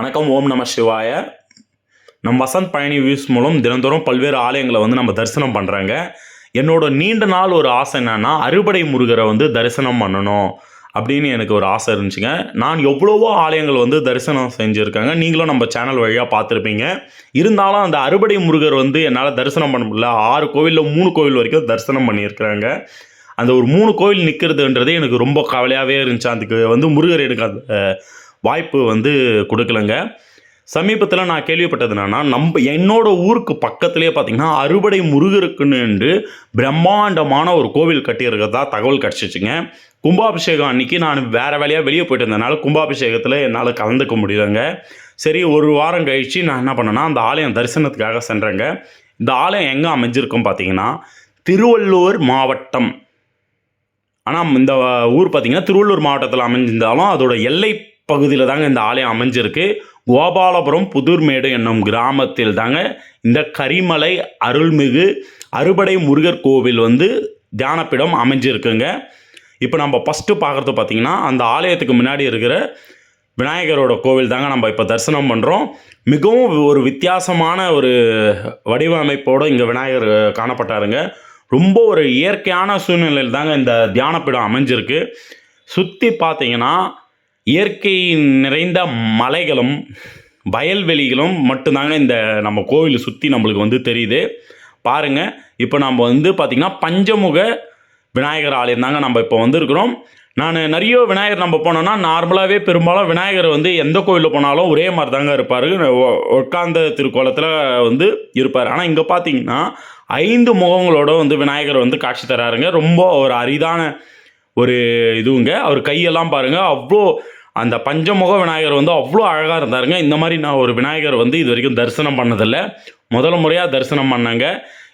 வணக்கம் ஓம் நம சிவாய. நம் வசந்த் பயணி வியூஸ் மூலம் தினந்தோறும் பல்வேறு ஆலயங்களை வந்து நம்ம தரிசனம் பண்ணுறாங்க என்னோட நீண்ட நாள் ஒரு ஆசை என்னன்னா அறுபடை முருகரை வந்து தரிசனம் பண்ணணும் அப்படின்னு எனக்கு ஒரு ஆசை இருந்துச்சுங்க. நான் எவ்வளவோ ஆலயங்கள் வந்து தரிசனம் செஞ்சுருக்காங்க. நீங்களும் நம்ம சேனல் வழியாக பார்த்துருப்பீங்க. இருந்தாலும் அந்த அறுபடை முருகர் வந்து என்னால் தரிசனம் பண்ண முடியல. ஆறு கோவிலில் மூணு கோவில் வரைக்கும் தரிசனம் பண்ணியிருக்கிறாங்க. அந்த ஒரு மூணு கோவில் நிற்கிறதுன்றதே எனக்கு ரொம்ப கவலையாகவே இருந்துச்சு. அதுக்கு வந்து முருகர் எனக்கு அந்த வாய்ப்பு வந்து கொடுக்கலங்க. சமீபத்தில் நான் கேள்விப்பட்டது என்னன்னா நம்ம என்னோட ஊருக்கு பக்கத்துலேயே பார்த்தீங்கன்னா அறுபடை முருகருக்குன்னு என்று பிரம்மாண்டமான ஒரு கோவில் கட்டியிருக்கிறதா தகவல் கிடச்சிச்சுங்க. கும்பாபிஷேகம் அன்னைக்கு நான் வேறு வேலையாக வெளியே போயிட்டு இருந்தனால கும்பாபிஷேகத்தில் என்னால் கலந்துக்க முடியலங்க. சரி ஒரு வாரம் கழித்து நான் என்ன பண்ணேன்னா அந்த ஆலயம் தரிசனத்துக்காக சென்றேங்க. இந்த ஆலயம் எங்கே அமைஞ்சிருக்கும் பார்த்தீங்கன்னா திருவள்ளூர் மாவட்டம். ஆனால் இந்த ஊர் பார்த்திங்கன்னா திருவள்ளூர் மாவட்டத்தில் அமைஞ்சிருந்தாலும் அதோட எல்லை பகுதியில் தாங்க இந்த ஆலயம் அமைஞ்சிருக்கு. கோபாலபுரம் புதூர்மேடு என்னும் கிராமத்தில் தாங்க இந்த கரிமலை அருள்மிகு அறுபடை முருகர் கோவில் வந்து தியானப்பிடம் அமைஞ்சிருக்குங்க. இப்போ நம்ம ஃபஸ்ட்டு பார்க்குறது பார்த்திங்கன்னா அந்த ஆலயத்துக்கு முன்னாடி இருக்கிற விநாயகரோட கோவில் தாங்க நம்ம இப்போ தரிசனம் பண்ணுறோம் மிகவும் ஒரு வித்தியாசமான ஒரு வடிவமைப்போடு இங்கே விநாயகர் காணப்பட்டாருங்க. ரொம்ப ஒரு இயற்கையான சூழ்நிலையில் தாங்க இந்த தியானப்பிடம் அமைஞ்சிருக்கு. சுற்றி பார்த்தீங்கன்னா இயற்கை நிறைந்த மலைகளும் வயல்வெளிகளும் மட்டும்தாங்க இந்த நம்ம கோவிலை சுற்றி நம்மளுக்கு வந்து தெரியுது. பாருங்கள் இப்போ நம்ம வந்து பார்த்திங்கன்னா பஞ்சமுக விநாயகர் ஆலயம் தாங்க நம்ம இப்போ வந்திருக்கிறோம். நான் நிறைய விநாயகர் நம்ம போனோன்னா நார்மலாகவே பெரும்பாலும் விநாயகர் வந்து எந்த கோயிலில் போனாலும் ஒரே மாதிரி தாங்க இருப்பார் உட்கார்ந்த திருக்கோலத்தில் வந்து இருப்பார். ஆனால் இங்கே பார்த்தீங்கன்னா ஐந்து முகங்களோட வந்து விநாயகர் வந்து காட்சி தராருங்க. ரொம்ப ஒரு அரிதான ஒரு இதுவுங்க. அவர் கையெல்லாம் பாருங்கள் அவ்வளோ அந்த பஞ்சமுக விநாயகர் வந்து அவ்வளோ அழகாக இருந்தாருங்க. இந்த மாதிரி நான் ஒரு விநாயகர் வந்து இது வரைக்கும் தரிசனம் பண்ணதில்லை. முதல் முறையாக தரிசனம் பண்ணாங்க.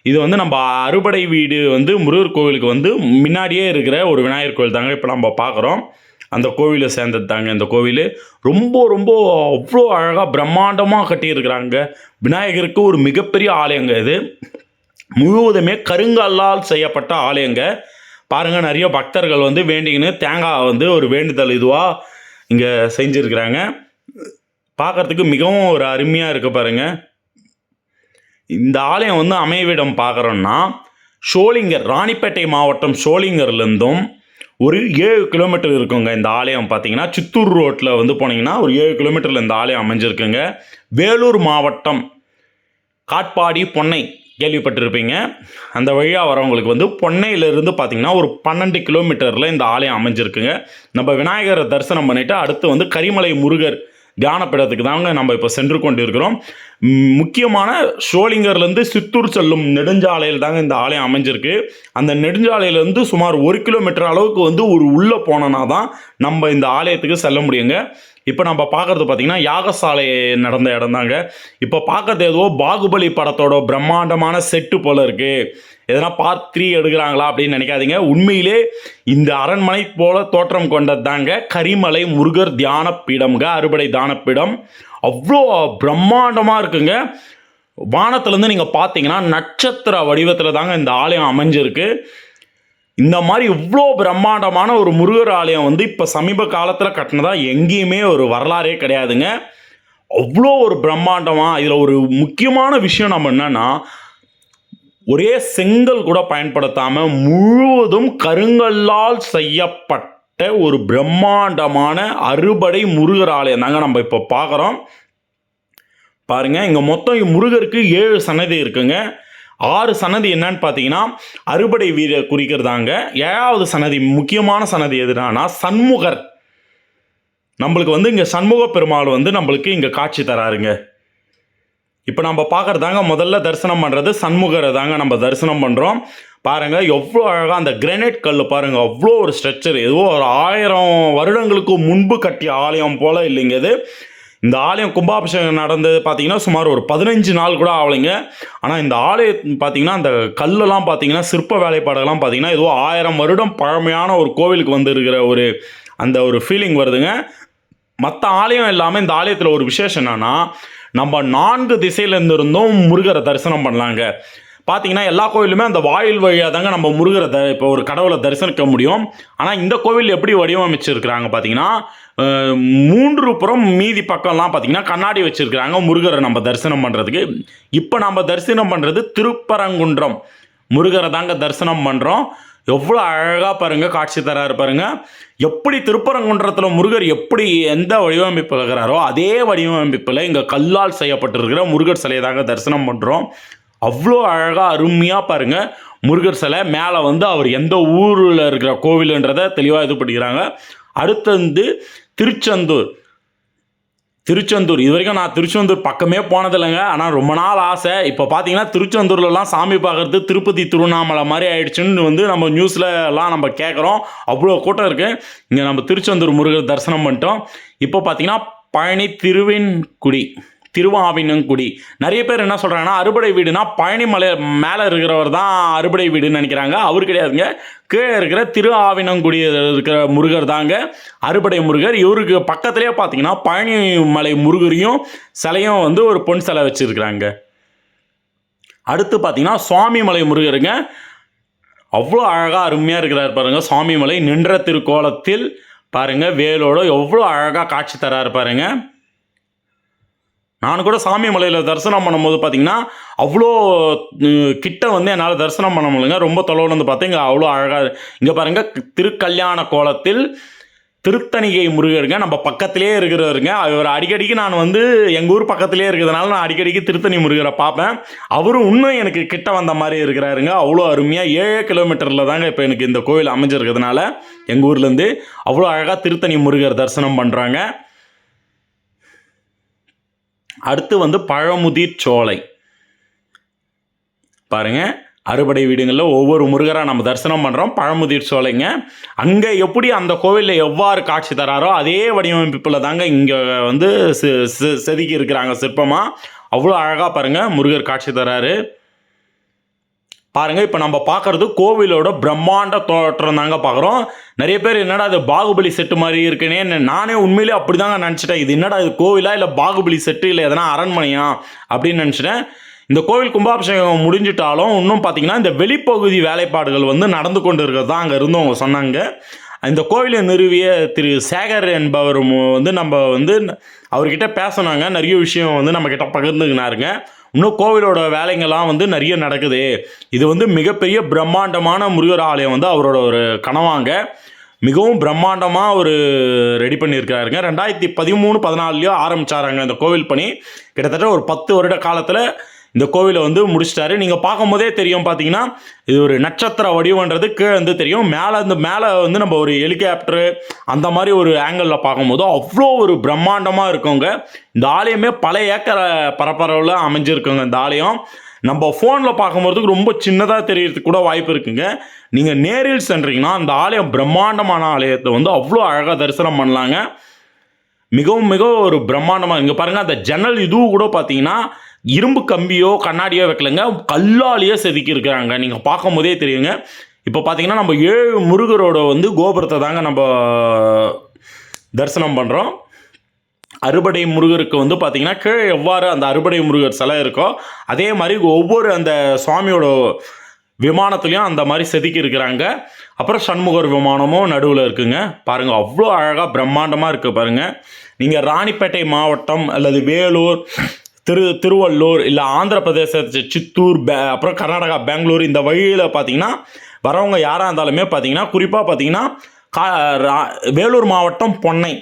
இது வந்து நம்ம அறுபடை வீடு வந்து முருகர் கோவிலுக்கு வந்து முன்னாடியே இருக்கிற ஒரு விநாயகர் கோவில் தாங்க. இப்போ நம்ம பார்க்குறோம் அந்த கோவிலை சேர்ந்தது தாங்க இந்த கோவில். ரொம்ப ரொம்ப அவ்வளோ அழகாக பிரம்மாண்டமாக கட்டியிருக்கிறாங்க. விநாயகருக்கு ஒரு மிகப்பெரிய ஆலயங்க இது. முழுவதுமே கருங்கல்லால் செய்யப்பட்ட ஆலயங்க. பாருங்க நிறைய பக்தர்கள் வந்து வேண்டிக்கின்னு தேங்காய் வந்து ஒரு வேண்டுதல் இதுவாக இங்கே செஞ்சுருக்கிறாங்க. பார்க்கறதுக்கு மிகவும் ஒரு அருமையாக இருக்க பாருங்க. இந்த ஆலயம் வந்து அமைவிடம் பார்க்குறோன்னா ஷோலிங்கர் ராணிப்பேட்டை மாவட்டம் ஷோலிங்கர்லேருந்தும் ஒரு ஏழு கிலோமீட்டர் இருக்குங்க இந்த ஆலயம் பார்த்தீங்கன்னா சித்தூர் ரோட்டில் வந்து போனீங்கன்னா ஒரு ஏழு கிலோமீட்டரில் இந்த ஆலயம் அமைஞ்சிருக்குங்க. வேலூர் மாவட்டம் காட்பாடி பொன்னை கேள்விப்பட்டிருப்பீங்க. அந்த வழியாக வரவங்களுக்கு வந்து பொன்னையிலிருந்து பார்த்தீங்கன்னா ஒரு பன்னெண்டு கிலோமீட்டரில் இந்த ஆலயம் அமைஞ்சிருக்குங்க. நம்ம விநாயகரை தரிசனம் பண்ணிவிட்டு அடுத்து வந்து கரிமலை முருகர் தியானப்பீடத்துக்கு தாங்க நம்ம இப்போ சென்று கொண்டு இருக்கிறோம் முக்கியமான ஷோலிங்கர்லேருந்து சித்தூர் செல்லும் நெடுஞ்சாலையில் தாங்க இந்த ஆலயம் அமைஞ்சிருக்கு. அந்த நெடுஞ்சாலையிலேருந்து சுமார் ஒரு கிலோமீட்டர் அளவுக்கு வந்து ஒரு உள்ளே போனோன்னா தான் நம்ம இந்த ஆலயத்துக்கு செல்ல முடியுங்க. இப்போ நம்ம பார்க்குறது பார்த்தீங்கன்னா யாகசாலை நடந்த இடம் தாங்க இப்போ பார்க்கறது ஏதோ பாகுபலி படத்தோட பிரம்மாண்டமான செட்டு போல் இருக்குது எதனா பார்ட் த்ரீ எடுக்கிறாங்களா அப்படின்னு நினைக்காதீங்க. உண்மையிலே இந்த அரண்மனை போல தோற்றம் கொண்டது தாங்க கரிமலை முருகர் தியான பீடம்ங்க அறுபடை தானப்பீடம் அவ்வளோ பிரம்மாண்டமாக இருக்குங்க. வானத்துலேருந்து நீங்கள் பார்த்தீங்கன்னா நட்சத்திர வடிவத்தில் தாங்க இந்த ஆலயம் அமைஞ்சிருக்கு. இந்த மாதிரி இவ்வளோ பிரம்மாண்டமான ஒரு முருகர் ஆலயம் வந்து இப்போ சமீப காலத்தில் கட்டினதா எங்கேயுமே ஒரு வரலாறே கிடையாதுங்க. அவ்வளோ ஒரு பிரம்மாண்டமாக இதில் ஒரு முக்கியமான விஷயம் நம்ம என்னன்னா ஒரே செங்கல் கூட பயன்படுத்தாமல் முழுவதும் கருங்கல்லால் செய்யப்பட்ட ஒரு பிரம்மாண்டமான அறுபடை முருகர் ஆலயம் தாங்க நம்ம இப்போ பார்க்குறோம் பாருங்க இங்கே மொத்தம் முருகருக்கு ஏழு சன்னதி இருக்குங்க. ஆறு சன்னதி என்னன்னு பார்த்தீங்கன்னா அறுபடை வீரர் குறிக்கிறதாங்க. ஏழாவது சன்னதி முக்கியமான சன்னதி எதுனா சண்முகர். நம்மளுக்கு வந்து இங்கே சண்முக பெருமாள் வந்து நம்மளுக்கு இங்கே காட்சி தராருங்க. இப்போ நம்ம பார்க்குறதாங்க முதல்ல தரிசனம் பண்ணுறது சண்முகரை தாங்க நம்ம தரிசனம் பண்ணுறோம் பாருங்கள் எவ்வளோ அழகாக அந்த கிரனைட் கல் பாருங்கள் அவ்வளோ ஒரு ஸ்ட்ரக்சர் ஏதோ ஒரு ஆயிரம் வருடங்களுக்கு முன்பு கட்டிய ஆலயம் போல் இல்லைங்க இது. இந்த ஆலயம் கும்பாபிஷேகம் நடந்தது பார்த்தீங்கன்னா சுமார் ஒரு பதினஞ்சு நாள் கூட ஆகலைங்க. ஆனால் இந்த ஆலயம் பார்த்தீங்கன்னா அந்த கல்லெல்லாம் பார்த்தீங்கன்னா சிற்ப வேலைப்பாடெல்லாம் பார்த்தீங்கன்னா ஏதோ ஆயிரம் வருடம் பழமையான ஒரு கோவிலுக்கு வந்திருக்கிற ஒரு அந்த ஒரு ஃபீலிங் வருதுங்க. மற்ற ஆலயம் இல்லாமல் இந்த ஆலயத்தில் ஒரு விசேஷம் என்னன்னா நம்ம நான்கு திசையிலேருந்து இருந்தும் முருகரை தரிசனம் பண்ணலாங்க. பார்த்தீங்கன்னா எல்லா கோவிலுமே அந்த வாயில் வழியாக தாங்க நம்ம முருகரை த இப்போ ஒரு கடவுளை தரிசனிக்க முடியும். ஆனால் இந்த கோவில் எப்படி வடிவமைச்சிருக்கிறாங்க பார்த்தீங்கன்னா மூன்று புறம் மீதி பக்கம்லாம் பார்த்தீங்கன்னா கண்ணாடி வச்சுருக்கிறாங்க முருகரை நம்ம தரிசனம் பண்ணுறதுக்கு இப்போ நம்ம தரிசனம் பண்ணுறது திருப்பரங்குன்றம். முருகரை தாங்க தரிசனம் பண்ணுறோம் எவ்வளோ அழகாக பாருங்க காட்சி தராரு பாருங்க. எப்படி திருப்பரங்குன்றத்தில் முருகர் எப்படி எந்த வடிவமைப்பு இருக்கிறாரோ அதே வடிவமைப்பில் இங்கே கல்லால் செய்யப்பட்டிருக்கிற முருகர் சிலையை தாங்க தரிசனம் பண்ணுறோம் அவ்வளோ அழகாக அருமையாக பாருங்கள் முருகர் சிலை மேலே வந்து அவர் எந்த ஊரில் இருக்கிற கோவிலுன்றதை தெளிவாக இது பண்ணிக்கிறாங்க. அடுத்து வந்து திருச்செந்தூர். திருச்செந்தூர். இது வரைக்கும் நான் திருச்செந்தூர் பக்கமே போனதில்லைங்க. ஆனால் ரொம்ப நாள் ஆசை. இப்போ பார்த்தீங்கன்னா திருச்செந்தூர்லலாம் சாமி பார்க்குறது திருப்பதி திருவண்ணாமலை மாதிரி ஆயிடுச்சுன்னு வந்து நம்ம நியூஸில் எல்லாம் நம்ம கேட்குறோம் அவ்வளோ கூட்டம் இருக்குது இங்கே நம்ம திருச்செந்தூர் முருகர் தரிசனம் பண்ணிட்டோம். இப்போ பார்த்தீங்கன்னா பழனி திருவெண்குடி. திருவாவினங்குடி. நிறைய பேர் என்ன சொல்கிறாங்கன்னா அறுபடை வீடுனா பழனி மலை மேலே இருக்கிறவர் தான் அறுபடை வீடுன்னு நினைக்கிறாங்க. அவர் கிடையாதுங்க. கீழே இருக்கிற திரு ஆவினங்குடி இருக்கிற முருகர் தாங்க அறுபடை முருகர். இவருக்கு பக்கத்துலேயே பார்த்தீங்கன்னா பழனி மலை முருகரையும் சிலையும் வந்து ஒரு பொன் சிலை வச்சுருக்குறாங்க. அடுத்து பார்த்தீங்கன்னா சுவாமிமலை முருகருங்க. அவ்வளோ அழகாக அருமையாக இருக்கிறார் பாருங்கள் சுவாமி மலை நின்ற திருக்கோலத்தில் பாருங்கள் வேலோட எவ்வளோ அழகாக காட்சி தராரு பாருங்கள் நான் கூட சாமி மலையில் தரிசனம் பண்ணும்போது பார்த்தீங்கன்னா அவ்வளோ கிட்ட வந்து என்னால் தரிசனம் பண்ண முடியலங்க. ரொம்ப தொலைவில் வந்து பார்த்தா இங்கே அவ்வளோ அழகாக இங்கே பாருங்கள் திருக்கல்யாண கோலத்தில் திருத்தணிகை முருகருங்க. நம்ம பக்கத்திலே இருக்கிறவருங்க. அவர் அடிக்கடிக்கு நான் வந்து எங்கள் ஊர் பக்கத்திலே இருக்கிறதுனால நான் அடிக்கடிக்கு திருத்தணி முருகரை பார்ப்பேன். அவரும் இன்னும் எனக்கு கிட்ட வந்த மாதிரி இருக்கிறாருங்க. அவ்வளோ அருமையாக ஏழு கிலோமீட்டரில் தாங்க இப்போ எனக்கு இந்த கோவில் அமைஞ்சிருக்கிறதுனால எங்கள் ஊர்லேருந்து அவ்வளோ அழகாக திருத்தணி முருகர் தரிசனம் பண்ணுறாங்க அடுத்து வந்து பழமுதிர் சோலை. பாருங்க அறுபடை வீடுங்களில் ஒவ்வொரு முருகராக நம்ம தரிசனம் பண்ணுறோம் பழமுதிர் சோலைங்க. அங்கே எப்படி அந்த கோவிலில் எவ்வாறு காட்சி தராரோ அதே வடிவமைப்பில் தாங்க இங்கே வந்து செ- செ- செதுக்கி இருக்கிறாங்க சிற்பமாக அவ்வளோ அழகாக பாருங்கள் முருகர் காட்சி தராரு. பாருங்க இப்போ நம்ம பார்க்கறது கோவிலோட பிரம்மாண்ட தோற்றம் தாங்க பார்க்குறோம். நிறைய பேர் என்னடா இது பாகுபலி செட்டு மாதிரி இருக்குன்னே நானே உண்மையிலே அப்படி தாங்க நினச்சிட்டேன். இது என்னடா இது கோவிலா இல்லை பாகுபலி செட்டு இல்லை எதனா அரண்மனையா அப்படின்னு நினச்சிட்டேன். இந்த கோவில் கும்பாபிஷேகம் முடிஞ்சிட்டாலும் இன்னும் பார்த்தீங்கன்னா இந்த வெளிப்பகுதி வேலைப்பாடுகள் வந்து நடந்து கொண்டு இருக்கிறது தான் அங்கே இருந்தவங்க சொன்னாங்க. இந்த கோவிலை நிறுவிய திரு சேகர் என்பவர் வந்து நம்ம வந்து அவர்கிட்ட பேசினாங்க. நிறைய விஷயம் வந்து நம்மக்கிட்ட பகிர்ந்துக்கினாருங்க. இன்னும் கோவிலோட வேலைங்கள்லாம் வந்து நிறைய நடக்குது. இது வந்து மிகப்பெரிய பிரம்மாண்டமான முருகர் ஆலயம் வந்து அவரோட ஒரு கனவாங்க. மிகவும் பிரம்மாண்டமாக ஒரு ரெடி பண்ணியிருக்காருங்க ரெண்டாயிரத்தி பதிமூணு பதினாலுலேயோ ஆரம்பித்தாராங்க இந்த கோவில் பணி. கிட்டத்தட்ட ஒரு பத்து வருட காலத்தில் இந்த கோவிலை வந்து முடிச்சிட்டாரு. நீங்கள் பார்க்கும்போதே தெரியும் பார்த்தீங்கன்னா இது ஒரு நட்சத்திர வடிவன்றது கீழே வந்து தெரியும். மேலே இந்த மேலே வந்து நம்ம ஒரு ஹெலிகாப்டரு அந்த மாதிரி ஒரு ஆங்கிளில் பார்க்கும்போது அவ்வளோ ஒரு பிரம்மாண்டமாக இருக்குங்க. இந்த ஆலயமே பல ஏக்கர் பரப்பரவில் அமைஞ்சிருக்குங்க இந்த ஆலயம். நம்ம ஃபோனில் பார்க்கும்போதுக்கு ரொம்ப சின்னதாக தெரியறதுக்கு கூட வாய்ப்பு இருக்குங்க. நீங்கள் நேரில் சென்றீங்கன்னா அந்த ஆலயம் பிரம்மாண்டமான ஆலயத்தை வந்து அவ்வளோ அழகாக தரிசனம் பண்ணலாங்க. மிகவும் மிகவும் ஒரு பிரம்மாண்டமாக இங்கே பாருங்கள் அந்த ஜன்னல் இதுவும் கூட பார்த்தீங்கன்னா இரும்பு கம்பியோ கண்ணாடியோ வைக்கலங்க. கல்லாலேயே செதுக்கியிருக்கிறாங்க. நீங்கள் பார்க்கும்போதே தெரியுங்க. இப்போ பார்த்தீங்கன்னா நம்ம ஏழு முருகரோட வந்து கோபுரத்தை தாங்க நம்ம தரிசனம் பண்ணுறோம் அறுபடை முருகருக்கு வந்து பார்த்தீங்கன்னா கீழே எவ்வாறு அந்த அறுபடை முருகர் சிலை இருக்கோ அதே மாதிரி ஒவ்வொரு அந்த சுவாமியோட விமானத்துலேயும் அந்த மாதிரி செதுக்கி இருக்கிறாங்க அப்புறம் சண்முகர் விமானமும் நடுவில் இருக்குங்க. பாருங்கள் அவ்வளோ அழகாக பிரம்மாண்டமாக இருக்குது பாருங்கள் நீங்கள் ராணிப்பேட்டை மாவட்டம் அல்லது வேலூர் திரு திருவள்ளூர் இல்லை ஆந்திர பிரதேச சித்தூர் பே அப்புறம் கர்நாடகா பெங்களூர் இந்த வழியில் பார்த்தீங்கன்னா வரவங்க யாராக இருந்தாலுமே பார்த்தீங்கன்னா குறிப்பாக பார்த்தீங்கன்னா கா ரா- வேலூர் மாவட்டம் பொன்னை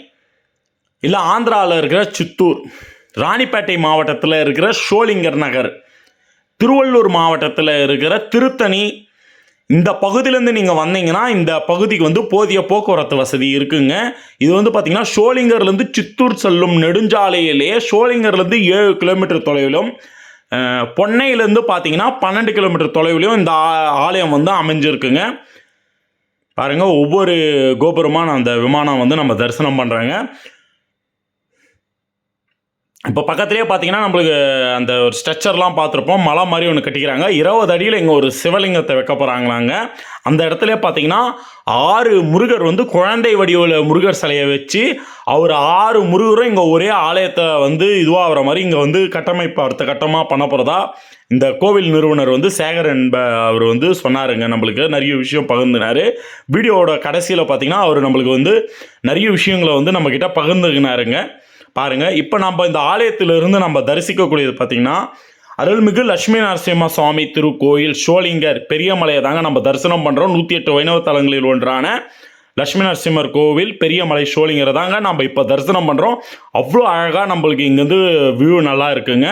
இல்லை ஆந்திராவில் இருக்கிற சித்தூர் ராணிப்பேட்டை மாவட்டத்தில் இருக்கிற ஷோலிங்கர் நகர் திருவள்ளூர் மாவட்டத்தில் இருக்கிற திருத்தணி இந்த பகுதியிலேருந்து நீங்கள் வந்தீங்கன்னா இந்த பகுதிக்கு வந்து போதிய போக்குவரத்து வசதி இருக்குங்க. இது வந்து பார்த்தீங்கன்னா ஷோலிங்கர்லேருந்து சித்தூர் செல்லும் நெடுஞ்சாலையிலேயே ஷோலிங்கர்லேருந்து ஏழு கிலோமீட்டர் தொலைவிலும் பொன்னையிலேருந்து பார்த்தீங்கன்னா பன்னெண்டு கிலோமீட்டர் தொலைவிலும் இந்த ஆலயம் வந்து அமைஞ்சிருக்குங்க. பாருங்கள் ஒவ்வொரு கோபுரமான அந்த விமானம் வந்து நம்ம தரிசனம் பண்ணுறாங்க இப்போ பக்கத்துலேயே பார்த்தீங்கன்னா நம்மளுக்கு அந்த ஒரு ஸ்ட்ரக்சர்லாம் பார்த்துருப்போம். மலை மாதிரி ஒன்று கட்டிக்கிறாங்க. இருபது அடியில் இங்கே ஒரு சிவலிங்கத்தை வைக்க போகிறாங்களாங்க அந்த இடத்துல பார்த்தீங்கன்னா ஆறு முருகர் வந்து குழந்தை வடிவில் முருகர் சிலையை வச்சு அவர் ஆறு முருகரும் இங்கே ஒரே ஆலயத்தை வந்து இதுவாகிற மாதிரி இங்கே வந்து கட்டமைப்பு அடுத்த கட்டமாக பண்ண போகிறதா இந்த கோவில் நிறுவனர் வந்து சேகர் என்ப அவர் வந்து சொன்னாருங்க. நம்மளுக்கு நிறைய விஷயம் பகிர்ந்துனாரு. வீடியோவோட கடைசியில் பார்த்தீங்கன்னா அவர் நம்மளுக்கு வந்து நிறைய விஷயங்களை வந்து நம்மக்கிட்ட பகிர்ந்துக்கினாருங்க பாருங்க. இப்போ நம்ம இந்த ஆலயத்திலிருந்து நம்ம தரிசிக்கக்கூடியது பார்த்தீங்கன்னா அருள்மிகு லட்சுமி நரசிம்ம சுவாமி திருக்கோயில் ஷோலிங்கர் பெரியமலையை தாங்க நம்ம தரிசனம் பண்ணுறோம் நூற்றி எட்டு வைணவ தலங்களில் ஒன்றான லட்சுமி நரசிம்மர் கோவில் பெரியமலை ஷோலிங்கரை தாங்க நம்ம இப்போ தரிசனம் பண்ணுறோம் அவ்வளோ அழகாக நம்மளுக்கு இங்கேருந்து வியூ நல்லா இருக்குங்க.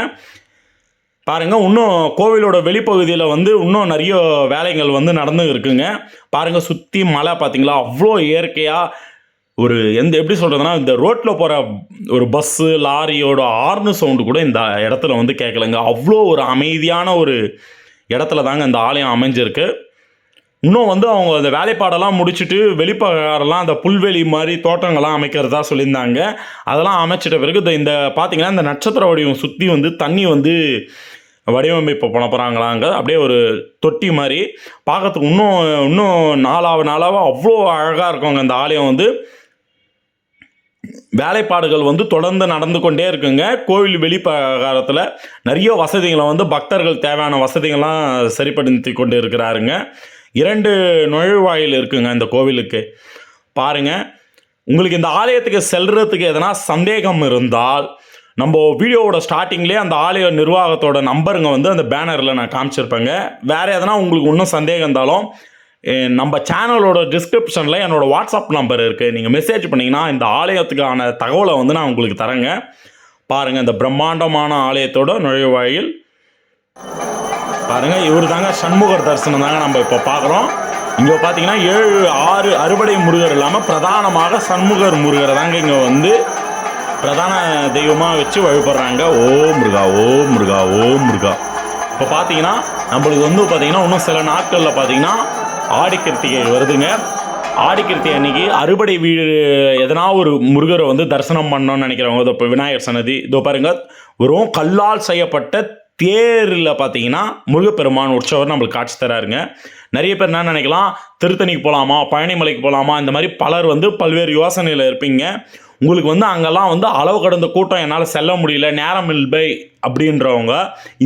பாருங்க இன்னும் கோவிலோட வெளிப்பகுதியில் வந்து இன்னும் நிறைய வேலைகள் வந்து நடந்து இருக்குங்க. பாருங்க சுற்றி மலை பார்த்தீங்களா அவ்வளோ இயற்கையாக ஒரு எந்த எப்படி சொல்கிறதுனா இந்த ரோட்டில் போகிற ஒரு பஸ்ஸு லாரியோட ஆர்னு சவுண்டு கூட இந்த இடத்துல வந்து கேட்கலங்க அவ்வளோ ஒரு அமைதியான ஒரு இடத்துல தாங்க இந்த ஆலயம் அமைஞ்சிருக்கு. இன்னும் வந்து அவங்க அந்த வேலைப்பாடெல்லாம் முடிச்சுட்டு வெளிப்பகாரெல்லாம் அந்த புல்வெளி மாதிரி தோட்டங்கள்லாம் அமைக்கிறதா சொல்லியிருந்தாங்க. அதெல்லாம் அமைச்சிட்ட பிறகு இந்த- இந்த இந்த நட்சத்திர வடிவம் சுற்றி வந்து தண்ணி வந்து வடிவமைப்பு பண்ண போகிறாங்களாங்க அப்படியே ஒரு தொட்டி மாதிரி. பார்க்கறதுக்கு இன்னும் இன்னும் நாளாவ நாளாக அவ்வளோ அழகாக இருக்குங்க அந்த ஆலயம் வந்து. வேலைப்பாடுகள் வந்து தொடர்ந்து நடந்து கொண்டே இருக்குங்க. கோவில் வெளிப்பகாரத்தில் நிறைய வசதிகளை வந்து பக்தர்கள் தேவையான வசதிகள்லாம் சரிப்படுத்தி கொண்டு இருக்கிறாருங்க. இரண்டு நுழைவாயில் இருக்குங்க இந்த கோவிலுக்கு. பாருங்கள் உங்களுக்கு இந்த ஆலயத்துக்கு செல்றதுக்கு எதனா சந்தேகம் இருந்தால் நம்ம வீடியோவோட ஸ்டார்டிங்லேயே அந்த ஆலய நிர்வாகத்தோட நம்பருங்க வந்து அந்த பேனரில் நான் காமிச்சிருப்பேங்க. வேறு எதனா உங்களுக்கு இன்னும் சந்தேகம் இருந்தாலும் நம்ம சேனலோட டிஸ்கிரிப்ஷனில் என்னோட வாட்ஸ்அப் நம்பர் இருக்குது நீங்கள் மெசேஜ் பண்ணிங்கன்னா இந்த ஆலயத்துக்கான தகவலை வந்து நான் உங்களுக்கு தரேங்க. பாருங்கள் இந்த பிரம்மாண்டமான ஆலயத்தோட நுழைவாயில். பாருங்கள் இவர் தாங்க சண்முகர் தரிசனம் தாங்க நம்ம இப்போ பார்க்குறோம் இங்கே பார்த்தீங்கன்னா ஏழு ஆறு அறுபடை முருகர் இல்லாமல் பிரதானமாக சண்முகர் முருகரை தாங்க இங்கே வந்து பிரதான தெய்வமாக வச்சு வழிபடுறாங்க. ஓ முருகா ஓ முருகா ஓ முருகா. இப்போ பார்த்தீங்கன்னா நம்மளுக்கு வந்து பார்த்தீங்கன்னா இன்னும் சில நாட்களில் பார்த்தீங்கன்னா ஆடிக்கிருத்திகை வருதுங்க. ஆடிக்கிருத்தி அன்னைக்கு அறுபடை வீடு எதனா ஒரு முருகரை வந்து தரிசனம் பண்ணோன்னு நினைக்கிறவங்க இதோ இப்போ விநாயகர் சன்னதி இதோ பாருங்க வெறும் கல்லால் செய்யப்பட்ட தேரில் பார்த்தீங்கன்னா முருகப்பெருமான் உற்சவர் நம்மளுக்கு காட்சி தராருங்க. நிறைய பேர் என்ன நினைக்கலாம் திருத்தணிக்கு போகலாமா பழனிமலைக்கு போகலாமா இந்த மாதிரி பலர் வந்து பல்வேறு யோசனையில் இருப்பீங்க. உங்களுக்கு வந்து அங்கெல்லாம் வந்து அளவு கடந்த கூட்டம் என்னால் செல்ல முடியல நேரம் இல்லை அப்படின்றவங்க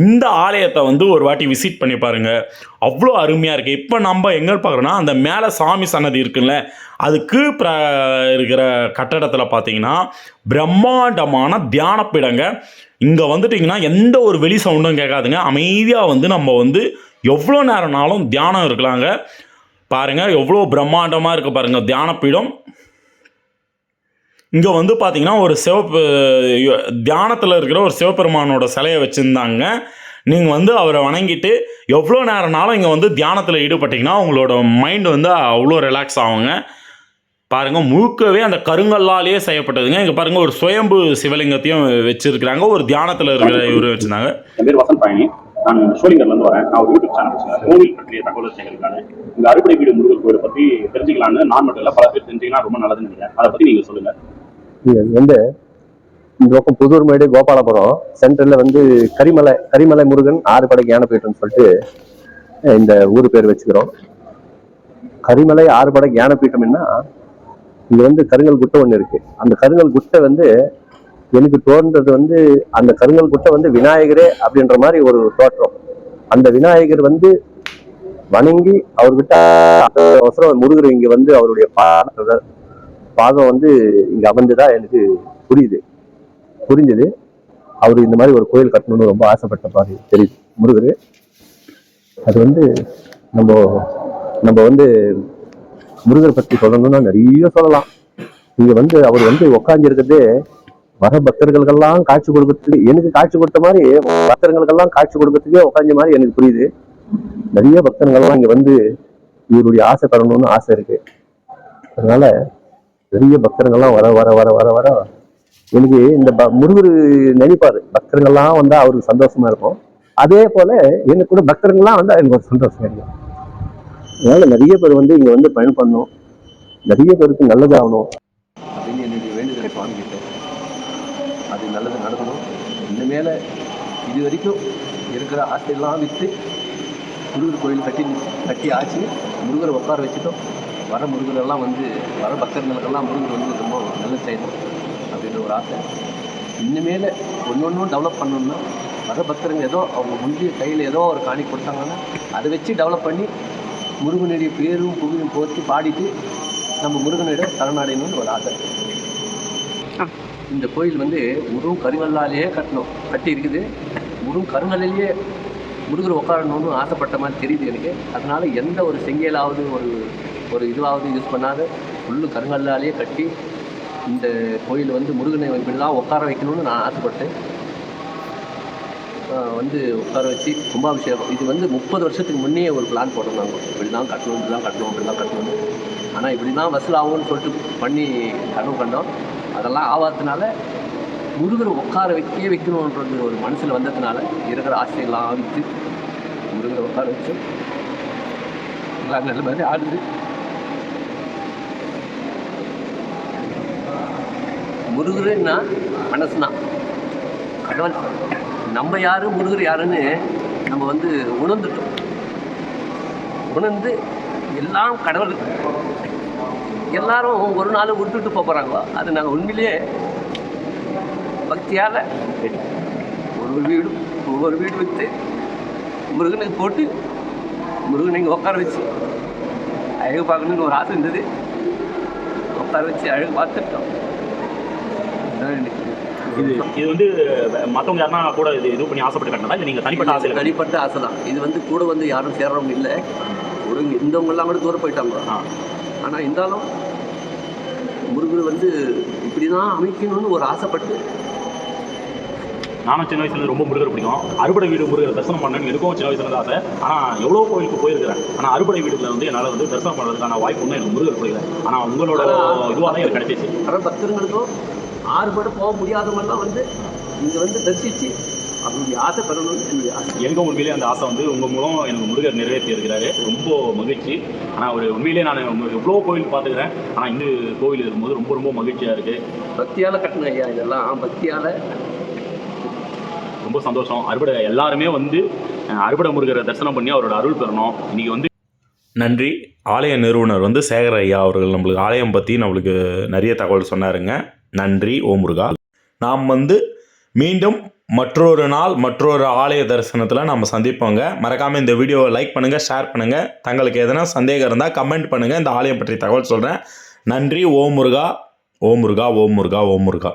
இந்த ஆலயத்தை வந்து ஒரு வாட்டி விசிட் பண்ணி பாருங்கள் அவ்வளோ அருமையாக இருக்குது இப்போ நம்ம எங்கே பார்க்குறோன்னா அந்த மேலே சாமி சன்னதி இருக்குல்ல அதுக்கு பிர இருக்கிற கட்டடத்தில் பார்த்தீங்கன்னா பிரம்மாண்டமான தியானப்பீடங்க இங்கே வந்துட்டிங்கன்னா எந்த ஒரு வெளி சவுண்டும் கேட்காதுங்க. அமைதியாக வந்து நம்ம வந்து எவ்வளோ நேரம்னாலும் தியானம் இருக்கலாங்க. பாருங்கள் எவ்வளோ பிரம்மாண்டமாக இருக்குது பாருங்கள் தியானப்பீடம் இங்கே வந்து பார்த்தீங்கன்னா ஒரு சிவப்பு தியானத்தில் இருக்கிற ஒரு சிவபெருமானோட சிலையை வச்சுருந்தாங்க. நீங்கள் வந்து அவரை வணங்கிட்டு எவ்வளோ நேரம்னாலும் இங்கே வந்து தியானத்தில் ஈடுபட்டிங்கன்னா உங்களோட மைண்ட் வந்து அவ்வளோ ரிலாக்ஸ் ஆகுங்க. பாருங்கள் முழுக்கவே அந்த கருங்கல்லாலேயே செய்யப்பட்டதுங்க. இங்கே பாருங்கள் ஒரு சுயம்பு சிவலிங்கத்தையும் வச்சுருக்கிறாங்க. ஒரு தியானத்தில் இருக்கிற இவரு வச்சுருந்தாங்க. என் பேர் வசந்த் பழனி நான் ஷோலிங்கர்லேருந்து வரேன். நான் ஒரு யூடியூப் சேனல் வச்சுருக்கேன். கோவில் பற்றிய தகவல் சேகரிக்கான இந்த அறுபடை வீடு முருகர் கோயிலை பற்றி தெரிஞ்சுக்கலான்னு நான் மட்டும் இல்லை பல பேர் தெரிஞ்சுக்கலாம் ரொம்ப நல்லதுன்னு நினைக்கிறேன். அதை பற்றி நீங்கள் சொல்லுங்கள் வந்து இந்த பக்கம் புதூர்மேடு கோபாலபுரம். சென்டர்ல வந்து கரிமலை கரிமலை முருகன் ஆறுபடை ஞானபீட்டம்னு சொல்லிட்டு இந்த ஊர் பேர் வச்சுக்கிறோம். கரிமலை ஆறுபடை ஞானபீட்டம்னா இங்க வந்து கருங்கல் குட்டை ஒண்ணு இருக்கு. அந்த கருங்கல் குட்டை வந்து எனக்கு தோன்றது வந்து அந்த கருங்கல் குட்டை வந்து விநாயகரே அப்படின்ற மாதிரி ஒரு தோற்றம். அந்த விநாயகர் வந்து வணங்கி அவர்கிட்ட அவசரம் முருகர் இங்க வந்து அவருடைய பா- பாகம் வந்து இங்க அமைஞ்சதா எனக்கு புரியுது. புரிஞ்சது. அவர் இந்த மாதிரி ஒரு கோயில் கட்டணும்னு ரொம்ப ஆசைப்பட்ட மாதிரி தெரியுது. முருகர். அது வந்து நம்ம நம்ம வந்து முருகர் பத்தி சொல்லணும்னா நிறைய சொல்லலாம். இங்க வந்து அவர் வந்து உட்காந்துருக்கிறதே வர பக்தர்களுக்கெல்லாம் காட்சி கொடுக்கறதுக்கு எனக்கு காட்சி கொடுத்த மாதிரி பக்தர்களுக்கெல்லாம் காட்சி கொடுக்கறதுக்கே உட்காந்த மாதிரி எனக்கு புரியுது. நிறைய பக்தர்கள்லாம் இங்க வந்து இவருடைய ஆசை பெறணும்னு ஆசை இருக்கு. அதனால பெரிய பக்தர்கள்லாம் வர வர வர வர வர. எனக்கு இந்த ப- முருகர் நினைப்பாரு. பக்தர்கள்லாம் வந்தா அவருக்கு சந்தோஷமா இருக்கும். அதே போல எனக்கு கூட பக்தர்கள்லாம் வந்தா எனக்கு ஒரு சந்தோஷம் இருக்கும் அதனால நிறைய பேர் வந்து இங்க வந்து பயன்படணும் நிறைய பேருக்கு நல்லதாகணும். அப்படின்னு என்னுடைய வேண்டுதல் சுவாமி கிட்ட அது நல்லது நடக்கணும். இனிமேல இது வரைக்கும் இருக்கிற ஆசையெல்லாம் விற்று முருகர் கோயில் கட்டி கட்டி ஆச்சு முருகரை உட்கார வச்சுட்டோம். வர முருகரெல்லாம் வந்து வர பக்தர்களுக்கெல்லாம் முருகர் வந்து ரொம்ப நல்லது செய்யணும் அப்படின்ற ஒரு ஆசை. இனிமேல் ஒன்று ஒன்றும் டெவலப் பண்ணணும்னா வர பக்தருங்க ஏதோ அவங்க முந்தைய கையில் ஏதோ ஒரு காணி கொடுத்தாங்கன்னா அதை வச்சு டெவலப் பண்ணி முருகனுடைய பேரும் புகழும் போற்றி பாடிட்டு நம்ம முருகனிடம் சரணடையணும்னு ஒரு ஆசை. இந்த கோயில் வந்து முருகும் கருங்கல்லாலேயே கட்டணும். கட்டி இருக்குது. முருகும் கருங்கல்லையே முருகர் உட்காரணும்னு ஆசைப்பட்ட மாதிரி தெரியுது எனக்கு. அதனால எந்த ஒரு செங்கலாவது ஒரு ஒரு இதுவாவது யூஸ் பண்ணாத ஃபுல்லு கருங்கல்லாலேயே கட்டி இந்த கோயில் வந்து முருகனை இப்படிலாம் உட்கார வைக்கணும்னு நான் ஆசைப்பட்டேன். வந்து உட்கார வச்சு கும்பாபிஷேகம். இது வந்து முப்பது வருஷத்துக்கு முன்னே ஒரு பிளான் போட்டிருந்தாங்க. இப்படி தான் கட்டணும் இப்படி தான் கட்டணும் இப்படி தான் கட்டணும் ஆனால் இப்படி தான் வசூல் ஆகும்னு சொல்லிட்டு பண்ணி கனவு கண்டோம். அதெல்லாம் ஆகாததுனால முருகரை உட்கார வைக்கவே வைக்கணுன்றது ஒரு மனசில் வந்ததுனால இருக்கிற ஆசையெல்லாம் ஆவித்து முருகரை உட்கார வச்சு எல்லாம் நல்ல மாதிரி ஆடுது. முருகருன்னா மனசுனா கடவுள் நம்ம யாரு முருகர் யாருன்னு நம்ம வந்து உணர்ந்துட்டோம். உணர்ந்து எல்லாம் கடவுள். எல்லாரும் ஒரு நாள் விட்டுட்டு போகிறாங்களோ அது நாங்கள் உண்மையிலேயே பக்தியால் ஒரு வீடு ஒவ்வொரு வீடு விற்று முருகனுக்கு போட்டு முருகனை இங்கே உட்கார வச்சு அழகு பார்க்கணுன்னு ஒரு ஆசை இருந்தது. உட்கார வச்சு அழகு பார்த்துட்டோம் இது இது வந்து மற்றவங்க யாருன்னா கூட இது இது பண்ணி ஆசைப்பட்டு கட்டினதா? இல்லை நீங்கள் தனிப்பட்ட ஆசையில் தனிப்பட்ட ஆசை தான். இது வந்து கூட வந்து யாரும் சேர்றவங்க இல்லை. ஒரு இருந்தவங்கெல்லாம் கூட தூரம் போயிட்டாங்க. ஆனால் இருந்தாலும் முருகர் வந்து இப்படி தான் அமைக்கணும்னு ஒரு ஆசைப்பட்டு நானும் சின்ன வயசுல ரொம்ப முருகர் பிடிக்கும். அறுபடை வீடு முருகர் தரிசனம் பண்ணணும்னு எனக்கும் சின்ன வயசுல இருந்து ஆசை. ஆனால் எவ்வளோ கோயிலுக்கு போயிருக்கிறேன். ஆனால் அறுபடை வீடுல வந்து என்னால் வந்து தரிசனம் பண்ணுறதுக்கான வாய்ப்பு ஒன்றும் எனக்கு முருகர் பிடிக்கல. ஆனால் உங்களோட இதுவாக தான் எனக்கு கிடைச்சிச்சு. வர பக்தர்களுக்கும் ஆறுபட போக முடியாதவங்கெல்லாம் வந்து இங்கே வந்து தரிசித்து அவங்களுடைய ஆசை பெறணும்னு என்னுடைய ஆசை. உண்மையிலேயே அந்த ஆசை வந்து உங்கள் மூலம் எனக்கு முருகர் நிறைவேற்றி இருக்கிறாரு ரொம்ப மகிழ்ச்சி. ஆனால் ஒரு உண்மையிலேயே நான் எவ்வளோ கோவில் பார்த்துக்கிறேன். ஆனால் இந்த கோவில் இருக்கும்போது ரொம்ப ரொம்ப மகிழ்ச்சியாக இருக்குது பக்தியால் கட்டின ஐயா இதெல்லாம். பக்தியால் ரொம்ப சந்தோஷம். அறுபடை எல்லாருமே வந்து அஹ், அறுபடை முருகரை தரிசனம் பண்ணி அவரோட அருள் பெறணும். இன்னைக்கு வந்து நன்றி. ஆலய நிறுவனர் வந்து சேகர் ஐயா அவர்கள் நம்மளுக்கு ஆலயம் பற்றி நம்மளுக்கு நிறைய தகவல் சொன்னாருங்க. நன்றி ஓ முருகா. நாம் வந்து மீண்டும் மற்றொரு நாள் மற்றொரு ஆலய தரிசனத்தில் நம்ம சந்திப்போங்க. மறக்காமல் இந்த வீடியோவை லைக் பண்ணுங்கள் ஷேர் பண்ணுங்கள் தங்களுக்கு எதனா சந்தேகம் இருந்தால் கமெண்ட் பண்ணுங்கள் இந்த ஆலயம் பற்றி தகவல் சொல்கிறேன் நன்றி ஓம் முருகா. ஓம் முருகா ஓம் முருகா ஓம் முருகா.